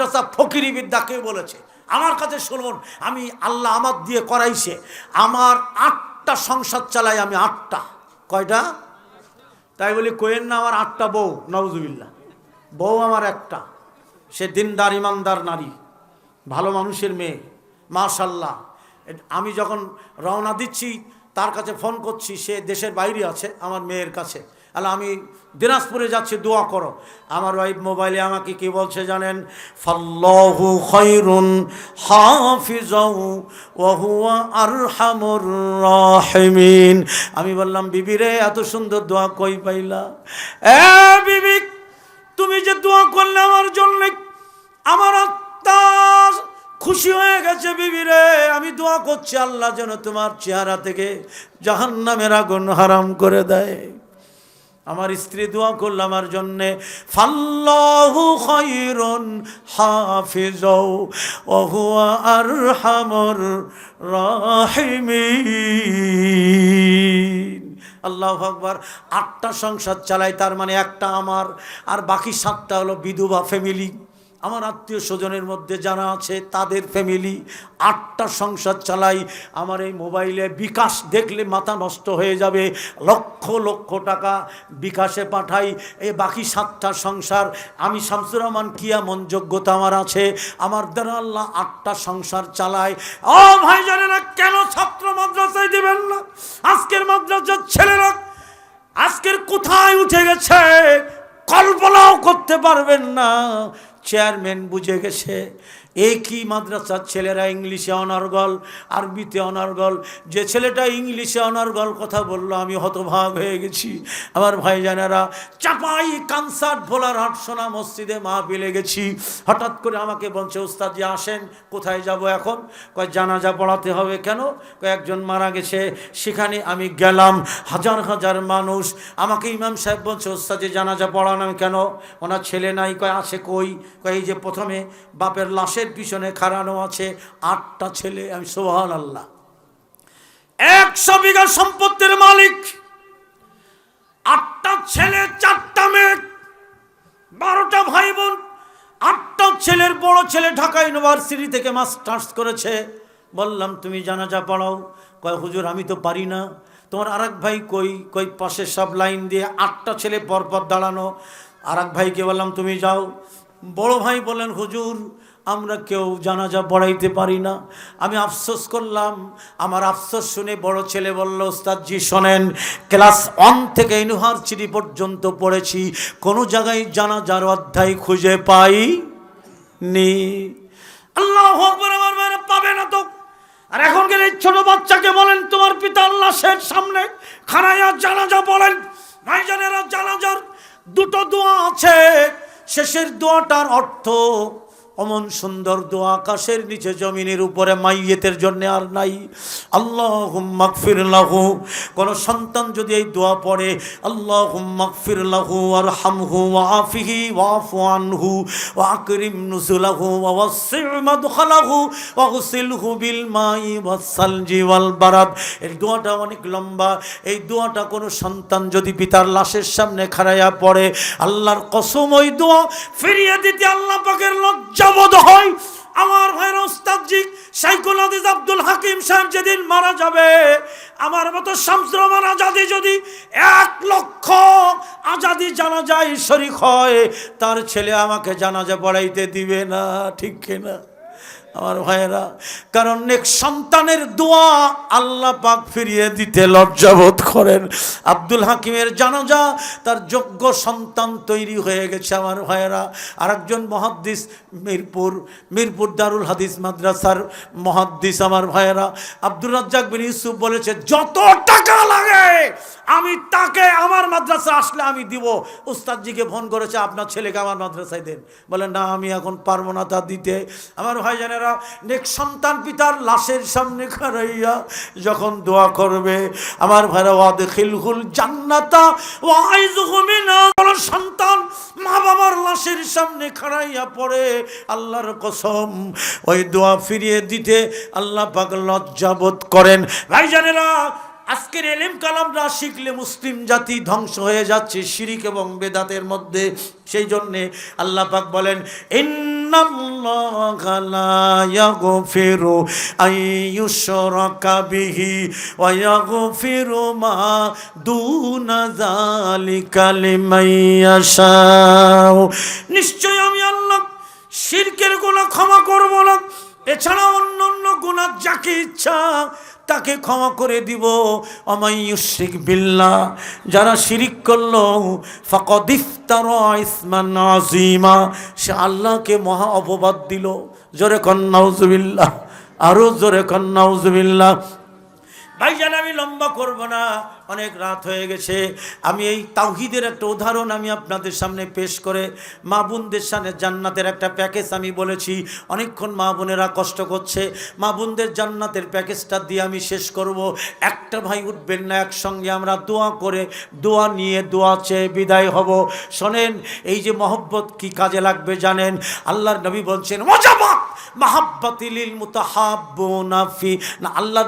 মাদ্রাসা ফকিরি বিদ্যাকে বলেছে? আমার কাছে শুনুন, আমি আল্লাহ আমার দিয়ে করাইছে। আমার আটটা সংসার চালাই আমি আটটা। কয়টা? তাই বলি, কোয়েন না আমার আটটা বউ নওজুবিল্লা বউ আমার একটা। সে দিনদার, ইমানদার নারী। ভালো মানুষের মেয়ে। মাশাল্লাহ। আমি যখন রওনা দিচ্ছি, তার কাছে ফোন করছি, সে দেশের বাইরে আছে, আমার মেয়ের কাছে। আল্লাহ, আমি দিনাজপুরে যাচ্ছি, দোয়া করো। আমার ওয়াইফ মোবাইলে আমাকে কি বলছে জানেন? ফাল্লাহু খায়রুন হাফিজাহু ওয়া হুয়া আরহামুর রাহিমিন। আমি বললাম, বিবি রে, এত সুন্দর দোয়া কই পাইলা? এ বিবি, তুমি যে দোয়া করলে আমার জন্য, আমার আত্মা খুশি হয়ে গেছে বিবি রে। আমি দোয়া করছি আল্লাহ যেন তোমার চেহারা থেকে জাহান্নামের আগুন হারাম করে দেয়। আমার স্ত্রী দোয়া করল আমার জন্যে, ফাল্লাহু খৈরন হাফিজ ওহুয়া আরহামর রাহিমি আল্লাহ আকবার, আটটা সংসার চালাই, তার মানে একটা আমার, আর বাকি সাতটা হলো বিধবা ফ্যামিলি আমার আত্মীয় স্বজনের মধ্যে যারা আছে, তাদের ফ্যামিলি আটটা সংসার চালাই। আমার এই মোবাইলে বিকাশ দেখলে মাথা নষ্ট হয়ে যাবে। লক্ষ লক্ষ টাকা বিকাশে পাঠাই। এই বাকি সাতটা সংসার, আমি শামসুর রহমান কি এমন যোগ্যতা আমার আছে। আমার দ্বারা আল্লাহ আটটা সংসার চালায়। ও ভাই জানেনা, কেন ছাত্র মাদ্রাসায় দিবেন না? আজকের মাদ্রাসার ছেলেরা আজকের কোথায় উঠে গেছে? কল্পনাও করতে পারবেন না। চেয়ারম্যান বুঝে গেছে কি মাদ্রাসার ছেলেরা ইংলিশে অনর্গল, আরবিতে অনর্গল। যে ছেলেটা ইংলিশে অনর্গল কথা বলল, আমি হতভাগ হয়ে গেছি। আমার ভাইজানেরা, চাপাই কানসার্ট ভোলার হাট সোনা মসজিদে মাহফিলে গেছি। হঠাৎ করে আমাকে বলছে ওস্তাদ যে আসেন, কোথায় যাব এখন? কয়, জানাজা পড়াতে হবে কেন? কয়েকজন মারা গেছে, সেখানে আমি গেলাম। হাজার হাজার মানুষ। আমাকে ইমাম সাহেব বলছে ওস্তাদ যে জানাজা পড়ানো কেন? ওনার ছেলে নাই, কয় আছে কই? কয়, এই যে প্রথমে বাপের লাশের পিছনে খাড়ানো আছে আটটা ছেলে, আমি সোহান আল্লাহ একশো বিঘা সম্পত্তির মালিক, আটটা ছেলে, চারটা মেয়ে, বারোটা ভাই বোন আটটা ছেলের বড় ছেলে ঢাকা ইউনিভার্সিটি থেকে মাস্টার্স করেছে। বললাম, তুমি জানাজা পড়াও? কয়, হুজুর, আমি তো পারি না। তোমার আরেক ভাই কই? কই, পাশে সব লাইন দিয়ে আটটা ছেলে পরপর দাঁড়ানো। আরেক ভাইকে বললাম, তুমি যাও। বড় ভাই বলেন হুজুর আমরা কেউ জানাজা পড়াইতে পারি না। আমি আফসোস করলাম। আমার আফসোস শুনে বড় ছেলে বলল, ওস্তাদজি, শোনেন, ক্লাস ওয়ান থেকে ইউনিভার্সিটি পর্যন্ত পড়েছি। কোনো জায়গায় জানাজার অধ্যায় খুঁজে পাই নি আল্লাহ আমার পাবে না তো। আর এখন গেলে এই ছোট বাচ্চাকে বলেন, তোমার পিতা আল্লাহ শের সামনে খানায়া জানাজা বলেন ভাইজানেরা জানাজার দুটো দোয়া আছে। শেষের দোয়াটার অর্থ অমন সুন্দর দোয়া আকাশের নিচে জমিনের উপরে মাইয়েতের জন্য আর নাই। আল্লাহ হুম্মাকফির লাহু। কোনো সন্তান যদি এই দোয়া পড়ে আল্লাহ হুম্মাকফির লাহু আর হামহু ওয়াফিহি ওয়াফু আনহু ওয়াকরিম নুসুলাহু ওয়াসির মাদখালাহু ওয়াগসিলহু বিল মাই ওয়াসালজি ওয়াল বারাদ। এই দোয়াটা অনেক লম্বা। এই দোয়াটা কোনো সন্তান যদি পিতার লাশের সামনে খাড়াইয়া পড়ে, আল্লাহর কসম ওই দোয়া ফিরিয়ে দিতে আল্লাহ পাকের লজ্জাবোধ হয়, আমার ভাইয়ের ওস্তাদজিক সাইকুল আদিজ আব্দুল হাকিম সাহেব যেদিন মারা যাবে, আমার মতো শামসুরমান আজাদি যদি এক লক্ষ আজাদি জানা যায় শরিক হয়, তার ছেলে আমাকে জানা জানাজা পড়াইতে দিবে না, ঠিক কিনা? আমার ভাইয়েরা, কারণ এক সন্তানের দোয়া আল্লাহ পাক ফিরিয়ে দিতে লজ্জাবোধ করেন। আব্দুল হাকিমের জানাজা, তার যোগ্য সন্তান তৈরি হয়ে গেছে আমার ভাইয়েরা। আরেকজন মহাদ্দিস মিরপুর মিরপুর দারুল হাদিস মাদ্রাসার মহাদ্দিস আমার ভাইয়েরা। আব্দুল রাজ্জাক বিন ইউসুফ বলেছে, যত টাকা লাগে আমি তাকে আমার মাদ্রাসা আসলে আমি দিব। উস্তাদজিকে ফোন করেছে, আপনার ছেলেকে আমার মাদ্রাসায় দেন। বলেন না, আমি এখন পারব না তা দিতে। আমার ভাইজানেরা নেক সন্তান পিতার লাশের সামনে খারাইয়া যখন দোয়া করবে, আমার ভাইরা, ওয়াদে খিলহুল জান্নাতা সন্তান, মা বাবার লাশের সামনে খাড়াইয়া পড়ে, আল্লাহর কসম, ওই দোয়া ফিরিয়ে দিতে আল্লাহ পাক লজ্জাবোধ করেন। ভাইজানেরা, আজকের এলেম কালাম না শিখলে মুসলিম জাতি ধ্বংস হয়ে যাচ্ছে, শিরিক এবং বেদাতের মধ্যে। সেই জন্যে আল্লাহ পাক বলেন ইন্নাল্লাহা الله لا يغفر أن يشرك به ويغفر মা دون ذلك لمن يشاء নিশ্চয় আমি আল্লাহ শিরকের গুণা ক্ষমা করব না এছাড়া অন্য অন্য গুনাহ যাকে ইচ্ছা, তাকে ক্ষমা করে দিব। অমাইয়ুশিক বিল্লাহ, যারা শিরিক করল ফকদিফতার ইসমান আজিমা সে আল্লাহকে মহা অপবাদ দিল। জোরে কন্নাউজুবিল্লাহ আরও জোরে কন্নাউজুবিল্লাহ ভাইজান, আমি লম্বা করব না। অনেক রাত হয়ে গেছে। আমি এই তাওহিদের একটা উদাহরণ আমি আপনাদের সামনে পেশ করে মা বোনদের সামনে জান্নাতের একটা প্যাকেজ আমি বলেছি। অনেকক্ষণ মা বোনেরা কষ্ট করছে। মা বোনদের জান্নাতের প্যাকেজটা দিয়ে আমি শেষ করব। একটা ভাই উঠবেন না, একসঙ্গে আমরা দোয়া করে দোয়া নিয়ে দোয়া চেয়ে বিদায় হব। শোনেন, এই যে মহব্বত কি কাজে লাগবে জানেন? আল্লাহর নবী বলছেন মজাবাত না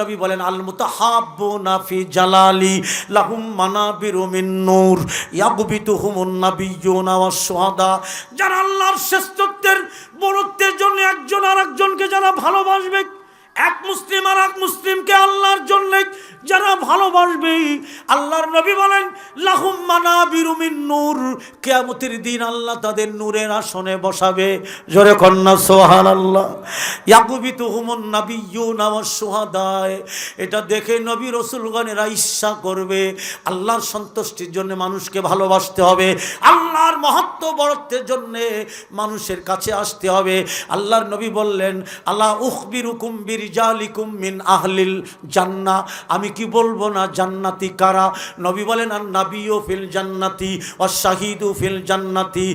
নবী বলেন, আল মুতাহাব্বুনা ফি জালালি লাহুম মানা মিন নূর, ইয়াগবিতুহুমুন নাবিয়ুন ওয়াস সোহাদা যারা আল্লাহর শ্রেষ্ঠত্বের বড়ত্বের জন্য একজন আরেকজনকে যারা ভালোবাসবে, এক মুসলিম আর এক মুসলিমকে আল্লাহর জন্য যারা ভালোবাসবে, আল্লাহর নবী বলেন, লাহুম মানা বিরুমিন নূর। কেয়ামতের দিন আল্লাহ তাদের নূরের আসনে বসাবে। জোরে কন্যা সোহান আল্লাহ ইয়াকুবি তুহুমন নাবি সোহাদায় এটা দেখে নবী রসুলগণেরা ইচ্ছা করবে। আল্লাহর সন্তুষ্টির জন্য মানুষকে ভালোবাসতে হবে। আল্লাহর মহত্ব বড়ত্বের জন্যে মানুষের কাছে আসতে হবে। আল্লাহর নবী বললেন আল্লাহ উখবির কুম্বির জালিকুম মিন আহলিল জান্না আমি কি বলব না জান্নাতি কারা? নবী বলেন আর নাবিও ফিল জান্নাতি অশাহিদু ফিল জান্নাতি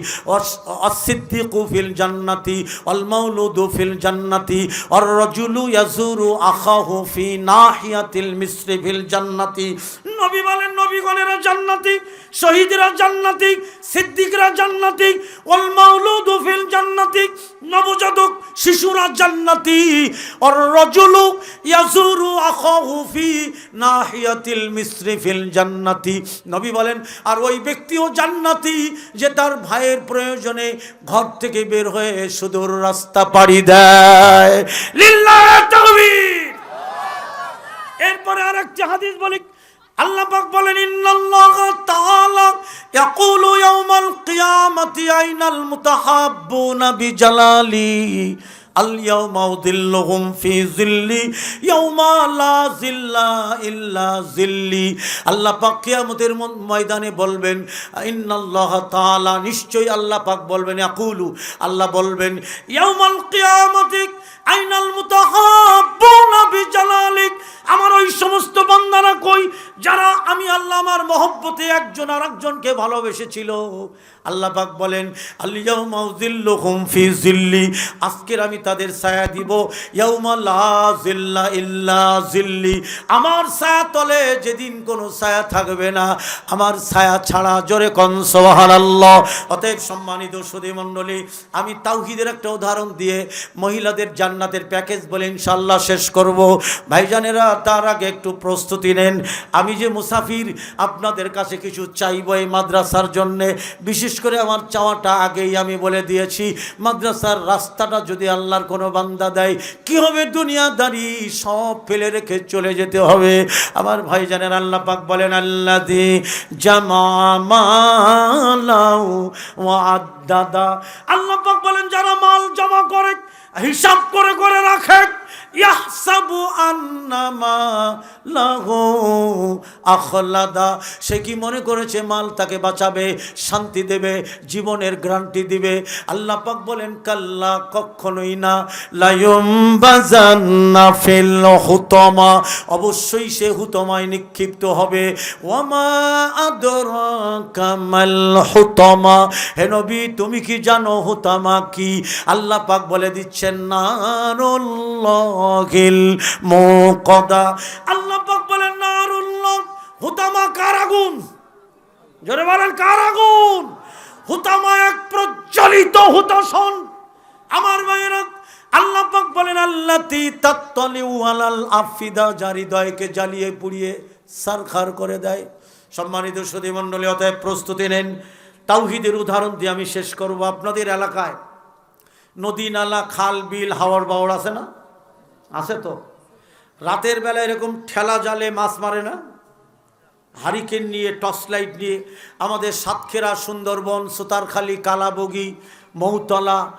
অসিদ্দিকু ফিল জান্নাতি অল মাউলুদু ফিল জান্নাতি অর রজুলু ইয়াজুরু আখাহু ফি নাহিয়াতিল মিসরি ফিল জান্নাতি। নবী বলেন, নবীগণেরা জান্নাতি, শহীদরা জান্নাতি, সিদ্দিকরা জান্নাতি, ওয়াল মাউলুদু ফিল জান্নাতি, নবজাতক শিশুরা জান্নাতি। আর রজুলু ইয়াজুরু আখাহু ফি নাহিয়াতিল মিসরি ফিল জান্নাতি। নবী বলেন, আর ওই ব্যক্তিও জান্নাতি যে তার ভাইয়ের প্রয়োজনে ঘর থেকে বের হয়ে সুদূর রাস্তা পাড়ি দেয়। এরপরে আরেকটি হাদিস বলি, আল্লাহ বলেন, ইন্নাল্লাহ তাআলা ইয়াকুলু ইয়াউমাল কিয়ামাতি আইনাল মুতাহাব্বুনা বিজালালি। আলিয়াউমা উদিল্লুহুম জিল্লি ইয়াউমা লা জিল্লা ইল্লা জিল্লি আল্লাহ পাক কিয়ামতের ময়দানে বলবেন, ইন্নাল্লাহ তাআলা, নিশ্চয়ই আল্লাহ বলবেন আকুলু আল্লাহ বলবেন, ইয়াউমাল কিয়ামতি আইনাল মুতাহাব্বুনা বিজালালিক। আমার ওই সমস্ত বান্দারা কই? যারা আমি আল্লাহ আমার মহব্বতে একজন আর একজনকে ভালোবেসেছিল। আল্লাহ পাক বলেন আজকের আমি তাদের ছায়া দিব। জিল্লা জিল্লি আমার ছায়া তলে যেদিন কোনো ছায়া থাকবে না। আমার ছায়া ছাড়া জোরে কন, সুবহানাল্লাহ। অতএব সম্মানিত সুধী মণ্ডলী আমি তাওহিদের একটা উদাহরণ দিয়ে মহিলাদের জান্নাতের প্যাকেজ বলে ইনশাল্লাহ শেষ করব। ভাইজানেরা, তার আগে একটু প্রস্তুতি নেন। আমি যে মুসাফির আপনাদের কাছে কিছু চাইব এই মাদ্রাসার জন্যে, বিশেষ করে আমার চাওয়াটা আগেই আমি বলে দিয়েছি, মাদ্রাসার রাস্তাটা যদি আল্লাহর কোনো বান্দা দেয়, কি হবে দুনিয়াদারি সব ফেলে রেখে চলে যেতে হবে। আমার ভাইজানের আল্লাহ পাক বলেন আল্লাহ দি জামামালাউ ওয়াদাদা আল্লাহ পাক বলেন, যারা মাল জমা করে, হিসাব করে করে রাখে আখলাদা। সে কি মনে করেছে মাল তাকে বাঁচাবে, শান্তি দেবে, জীবনের গ্যারান্টি দিবে? আল্লাহ পাক বলেন, কাল্লা, কখনোই না। লায়ুম বাজান্না ফিল হুতমা। অবশ্যই সে হুতমায় নিক্ষিপ্ত হবে। ওয়ামা আদরাকা মাল হুতমা। হে নবী, তুমি কি জানো হুতামা কি? আল্লাহ পাক বলে দিচ্ছেন, নারুল্লাহিল মুকদা। আল্লাহ আগুন? জোরে বলেন, কার আগুন? হুতামা এক প্রজ্বলিত হুতাসন আমার ভাইয়েরা, আল্লাহ পাক বলেন, আল্লাতি তাত্তালিউ আলাল আফিদা, যার হৃদয়কে জ্বালিয়ে পুড়িয়ে সারখার করে দেয়। সম্মানিত সুধী মণ্ডলী অতএব প্রস্তুতি নেন। তাওহিদের উদাহরণ দিয়ে আমি শেষ করব। আপনাদের এলাকায় নদী, নালা, খাল, বিল হাওড় বাওড় আছে না? আছে তো? রাতের বেলা এরকম ঠেলা জালে মাছ মারে না? হারিকেন নিয়ে, টর্চ লাইট নিয়ে, আমাদের সাতক্ষীরা, সুন্দরবন, সুতারখালি, কালাবগি, মৌতলা,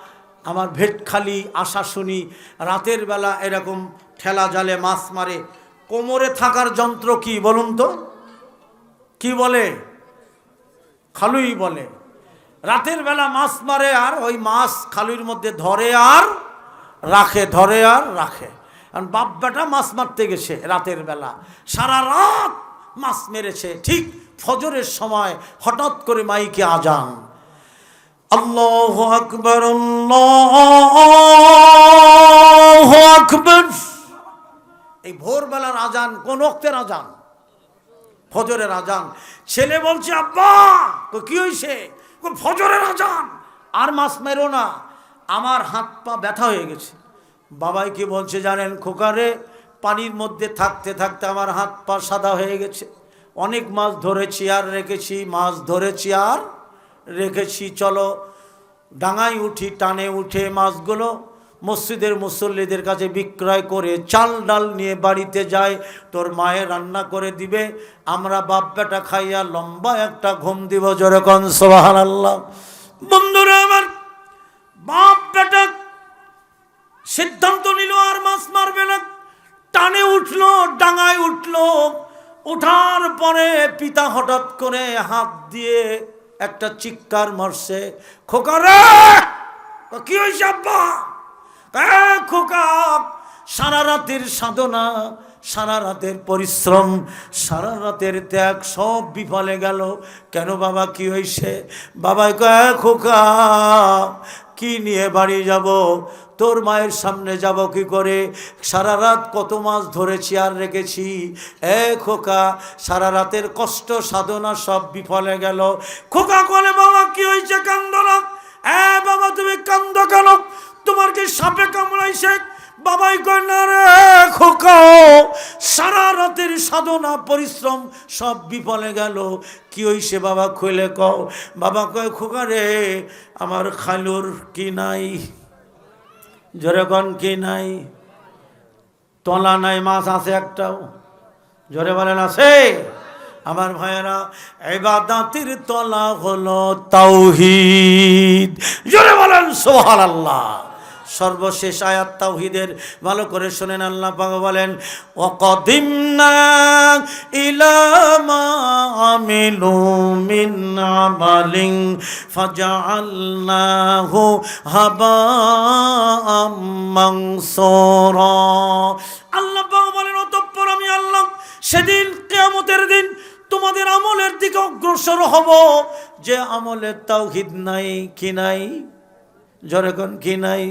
আমার ভেটখালি, আশাশুনি, রাতের বেলা এরকম ঠেলা জালে মাছ মারে। কোমরে থাকার যন্ত্র কি বলুন তো? কি বলে? খালুই বলে। রাতের বেলা মাছ মারে আর ওই মাছ খালুর মধ্যে ধরে আর রাখে, ধরে আর রাখে। কারণ বাপ বেটা মাছ মারতে গেছে রাতের বেলা। সারা রাত মাছ মেরেছে। ঠিক ফজরের সময় হঠাৎ করে মাইকে আজান। আল্লাহ আকবর আকবর। এই ভোরবেলার আজান কোন অক্তের আজান? ফজরের আজান। ছেলে বলছে, আব্বা, তো কি হয়েছে ফজরের আজান। আর মাছ মেরো না। আমার হাত পা ব্যথা হয়ে গেছে। বাবাই কি বলছে জানেন খোকারে পানির মধ্যে থাকতে থাকতে আমার হাত পা সাদা হয়ে গেছে। অনেক মাছ ধরেছি আর রেখেছি, মাছ ধরেছি আর রেখেছি। চলো, ডাঙায় উঠি, টানে উঠে মাছগুলো মসজিদের মুসল্লিদের কাছে বিক্রয় করে চাল ডাল নিয়ে বাড়িতে যায়। তোর মায়ের রান্না করে দিবে, আমরা বাপ বেটা খাইয়া লম্বা একটা ঘুম দিব যেরকম সোহান আল্লাহ বন্ধুরা আমার বাপ বেটা সিদ্ধান্ত নিল আর মাছ মারবে না। টানে উঠল, ডাঙায় উঠল। ওঠার পরে পিতা হঠাৎ করে হাত দিয়ে একটা চিৎকার মারছে খোকারে কি হয়েছে আব্বা? খোকা, সারা রাতের সাধনা, সারা রাতের পরিশ্রম, সারা রাতের ত্যাগ সব বিফলে গেল। কেন বাবা, কি হয়েছে? বাবা কয় খোকা কি নিয়ে বাড়ি যাব? তোর মায়ের সামনে যাব কি করে? সারা রাত কত মাস ধরেছি আর রেখেছি। এ খোকা, সারা রাতের কষ্ট সাধনা সব বিফলে গেল। খোকা করে বাবা, কি হয়েছে? কান্দ না। এ বাবা, তুমি কান্দ কেন? তোমার কি সাপে কামড়াইছে? বাবাই কয়, না রে খোকা সারা রাতের সাধনা, পরিশ্রম সব বিফলে গেল। কি হইছে বাবা খুলে কও? বাবা কয়, খোকা রে, আমার খালুর কি নাই? যেরকম কি নাই? তলা নাই, মাছ আছে একটাও। জোরে বলেন, আছে? আমার ভাইয়েরা এবার দাঁতির তলা হলো তাওহিদ। জোরে বলেন সোহাল আল্লাহ সর্বশেষ আয়াত তাওহিদের ভালো করে শোনেন, আল্লাহ পাক বলেন, ওয়াকাদিমনা ইলা মা আমিলু মিন আমালিন ফাজআলনাহু হাবাআম মানসুরা। আল্লাহ পাক বলেন, অতঃপর আমি আল্লাহ সেদিন কিয়ামতের দিন তোমাদের আমলের দিকে অগ্রসর হব। যে আমলের তাওহিদ নাই, কি নাই? জনগণ কি নাই?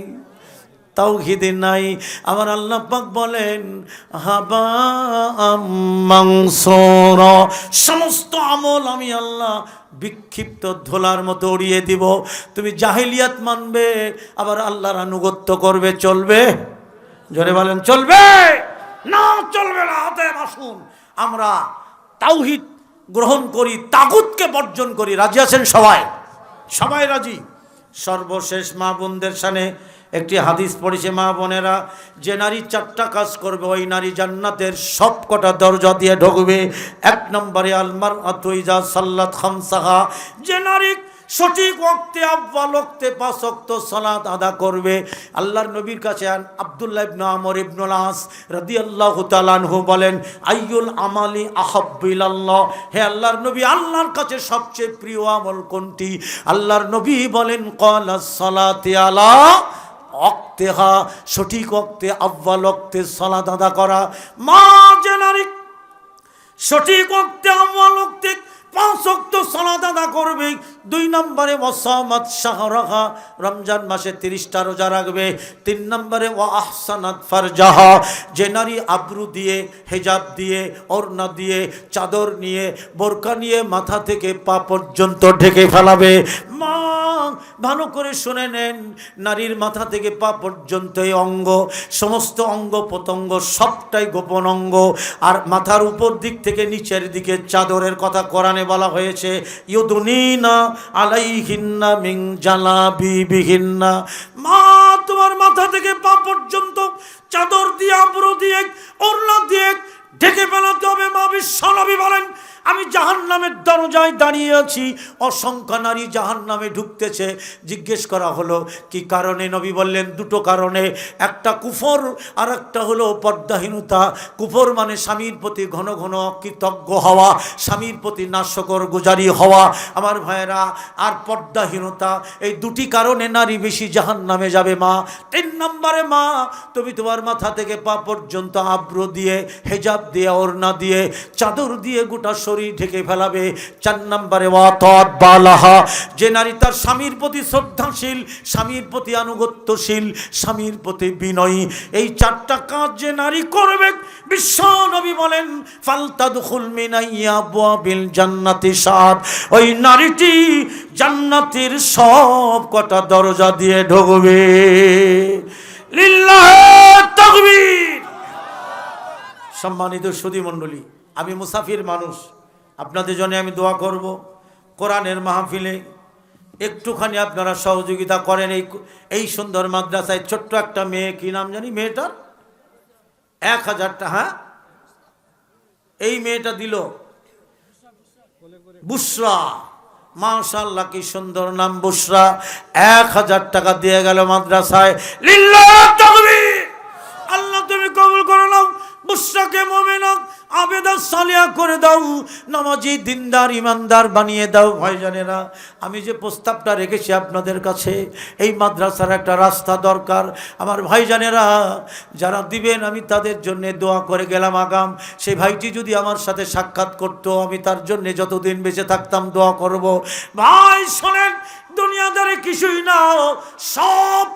তাওহিদ নাই। আমার আল্লাহ পাক বলেন, হাবা সমস্ত আমল আমি আল্লাহ বিক্ষিপ্ত ধোলার মতো উড়িয়ে দিব। তুমি জাহিলিয়াত মানবে, আবার আল্লাহর আনুগত্য করবে, চলবে? জোরে বলেন, চলবে? না চলবে না হাতে আসুন, আমরা তাওহিদ গ্রহণ করি, তাগুতকে বর্জন করি। রাজি আছেন সবাই? সবাই রাজি? সর্বশেষ মা বোনদের সানে একটি হাদিস পড়েছে, মা বোনেরা, যে নারী চারটা কাজ করবে, ওই নারী জান্নাতের সব কটা দরজা দিয়ে ঢুকবে। এক নম্বরে আলমার আতুইজা সাল্লাত খামসাহা, যে নারী সঠিক ওক্তে আব্বাল ওক্তে পাঁচ ওক্ত সালাত আদা করবে। আল্লাহর নবীর কাছে আব্দুল্লাহ ইবনু আমর ইবনুল আস আল্লাহ তাআলাহু বলেন, আইয়ুল আমালি আহাব্বিল আল্লাহ হে আল্লাহর নবী, আল্লাহর কাছে সবচেয়ে প্রিয় আমল কোনটি? আল্লাহর নবী বলেন কলা সালাতি আলা অক্তেহা সঠিক অক্তে আব্বাল অক্তে সলা দাদা করা। মা জেনারিক সঠিক অক্তে আব্বাল অক্তে পাঁচ অক্ত সালাদ আদা করবে। দুই নম্বরে ওয়াসামাত শাহরাহা, রমজান মাসে তিরিশটা রোজা রাখবে। তিন নম্বরে ওয়া আহসানাত ফারজাহা, যে নারী আব্রু দিয়ে, হেজাব দিয়ে, ওড়না দিয়ে, চাদর নিয়ে, বোরকা নিয়ে মাথা থেকে পা পর্যন্ত ঢেকে ফেলাবে। মা, ভালো করে শুনে নেন, নারীর মাথা থেকে পা পর্যন্ত এই অঙ্গ, সমস্ত অঙ্গ প্রত্যঙ্গ সবটাই গোপন অঙ্গ। আর মাথার উপর দিক থেকে নিচের দিকে চাদরের কথা কোরআনে বলা হয়েছে, ইউদুনিনা আলাইহিন্না মিং জালাবি বিহিন্না মা, তোমার মাথা থেকে পা পর্যন্ত চাদর দিয়ে আবরো দিয়ে ওরলা দিয়ে ঢেকে ফেলাতে হবে, মা, বিশ্বনবী বলেন। আমি জাহান নামের দরজায় দাঁড়িয়ে আছি। অসংখ্য নারী জাহান নামে ঢুকতেছে। জিজ্ঞেস করা হলো, কি কারণে? নবী বললেন, দুটো কারণে। একটা কুফর আর একটা হলো পর্দাহীনতা। কুফর মানে স্বামীর প্রতি ঘন ঘন কৃতজ্ঞ হওয়া, স্বামীর প্রতি নাশকর গুজারি হওয়া। আমার ভাইয়েরা, আর পর্দাহীনতা, এই দুটি কারণে নারী বেশি জাহান নামে যাবে, মা। তিন নম্বরে, মা, তুমি তোমার মাথা থেকে পা পর্যন্ত আব্র দিয়ে, হেজাব দিয়ে, ওড়না দিয়ে, চাদর দিয়ে গোটা শরীর ঢেকে ফেলাবে। চার নম্বরে বালাহা। যে নারী তার স্বামীর প্রতি শ্রদ্ধাশীল, স্বামীর প্রতি আনুগত্যশীল, স্বামীর প্রতি বিনয়ী, এই চারটা কাজ যে নারী করবে বিশ্ব নবী বলেন ফালতা দুখুল মিনাইয়া জান্নাতি সাদ। ওই নারীটি জান্নাতের সব কটা দরজা দিয়ে ঢুকবে। সম্মানিত সুদী মণ্ডলী আমি মুসাফির মানুষ। আপনাদের জন্য আমি দোয়া করব। কোরআনের মাহফিলে একটুখানি আপনারা সহযোগিতা করেন। এই এই সুন্দর মাদ্রাসায় ছোট্ট একটা মেয়ে, কি নাম জানি মেয়েটার? এক হাজারটা হ্যাঁ? এই মেয়েটা দিল। বুসরা। মাশাল্লাহ কি সুন্দর নাম বুসরা। এক হাজার টাকা দিয়ে গেল মাদ্রাসায়। লিল্লাহ! সালিয়া করে দাও, নামাজি, দিনদার, ইমানদার বানিয়ে দাও। ভাইজানেরা আমি যে প্রস্তাবটা রেখেছি আপনাদের কাছে, এই মাদ্রাসার একটা রাস্তা দরকার। আমার ভাইজানেরা যারা দিবেন, আমি তাদের জন্য দোয়া করে গেলাম আগাম। সেই ভাইটি যদি আমার সাথে সাক্ষাৎ করতো, আমি তার জন্য যতদিন বেঁচে থাকতাম দোয়া করব। ভাই, শোনেন, দুনিয়াদারে কিছুই না, সব